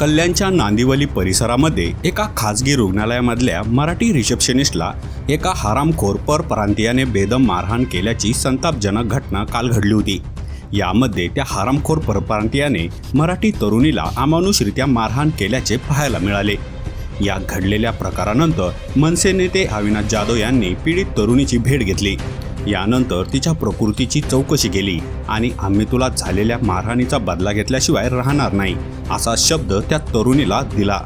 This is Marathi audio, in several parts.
कल्याणच्या नांदिवली परिसरामध्ये एका खासगी रुग्णालयामधल्या मराठी रिसेप्शनिस्टला एका हारामखोर परप्रांतीयाने बेदम मारहाण केल्याची संतापजनक घटना काल घडली होती. यामध्ये त्या हारामखोर परप्रांतीयाने मराठी तरुणीला अमानुषरित्या मारहाण केल्याचे पाहायला मिळाले. या घडलेल्या प्रकारानंतर मनसे नेते अविनाश जाधव यांनी पीडित तरुणीची भेट घेतली. यानंतर तिच्या प्रकृतीची चौकशी केली आणि आम्ही तुला झालेल्या मारहाणीचा बदला घेतल्याशिवाय राहणार नाही असा शब्द त्या तरुणीला दिला.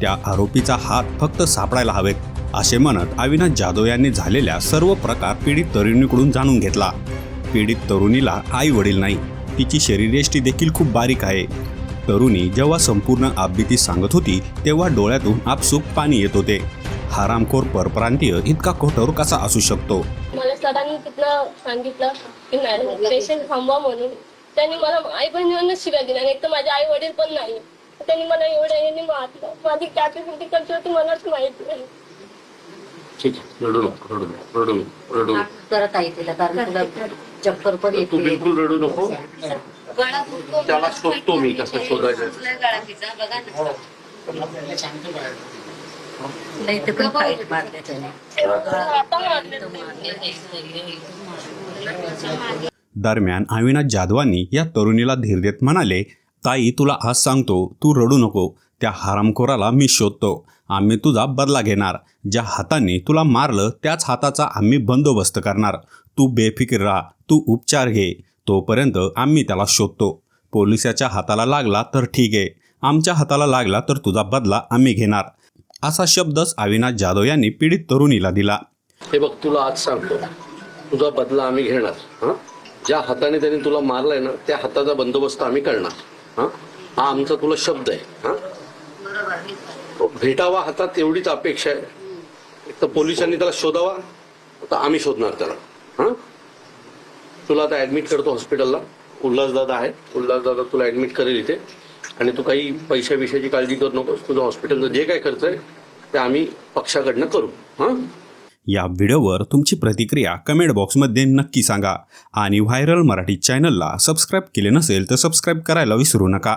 त्या आरोपीचा हात फक्त सापडायला हवेत असे म्हणत अविनाश जाधव यांनी झालेल्या सर्व प्रकार पीडित तरुणीकडून जाणून घेतला. पीडित तरुणीला आई वडील नाही तिची शरीरयष्टी देखील खूप बारीक आहे. तरुणी जेव्हा संपूर्ण आपबीती सांगत होती तेव्हा डोळ्यातून आपसूक पाणी येत होते. हरामखोर परप्रांतीय इतका कठोर कसा असू शकतो? मला सरांनी तिथनं सांगितलं की नाही पेशंट थांबवा म्हणून. त्यांनी मला आई बहिणींना शिव्या दिल्या आणि एक तर माझे आई वडील पण नाही. त्यांनी मला एवढ्या यांनी मारलं. माझी कॅपॅसिटी कशी होती मलाच माहीत नाही. ठीक आहे. रडू नको रडू नको रडू रडू. करत आहे तिला कारण तुला चक्कर पण तू येते. बिलकुल रडू नको. त्याला शोधतो मी कसं शोधायचं. नाही. पण मारले दरम्यान अविनाश जाधवांनी या तरुणीला धीर देत म्हणाले ताई तुला आज सांगतो तू रडू नको. त्या हरामखोराला मी शोधतो. आम्ही तुझा बदला घेणार. ज्या हाताने तुला मारलं त्याच हाताचा आम्ही बंदोबस्त करणार. तू बेफिकीर राहा. तू उपचार घे. तोपर्यंत आम्ही त्याला शोधतो. पोलिसाच्या हाताला लागला तर ठीक आहे. आमच्या हाताला लागला तर तुझा बदला आम्ही घेणार. असा शब्दच अविनाश जाधव यांनी पीडित तरुणीला दिला. हे बघ तुला आज सांगतो. तुझा बदला आम्ही घेणार ज्या हाताने त्यांनी तुला मारलाय ना त्या हाताचा बंदोबस्त आम्ही करणार हा? हा आमचा तुला शब्द आहे हा? भेटावा हातात एवढीच अपेक्षा आहे. एक तर पोलिसांनी त्याला शोधावा तर आम्ही शोधणार त्याला हा? तुला आता ऍडमिट करतो हॉस्पिटलला उल्हासदादा आहे. उल्हासदादा तुला ऍडमिट करेल इथे. आणि तू काही पैशा विषयाची काळजी करू नकोस. तुझं हॉस्पिटलचं जे काय खर्च आहे ते आम्ही पक्षाकडनं करू. हां? या व्हिडिओवर तुमची प्रतिक्रिया कमेंट बॉक्समध्ये नक्की सांगा. आणि व्हायरल मराठी चॅनलला सबस्क्राईब केले नसेल तर सबस्क्राईब करायला विसरू नका.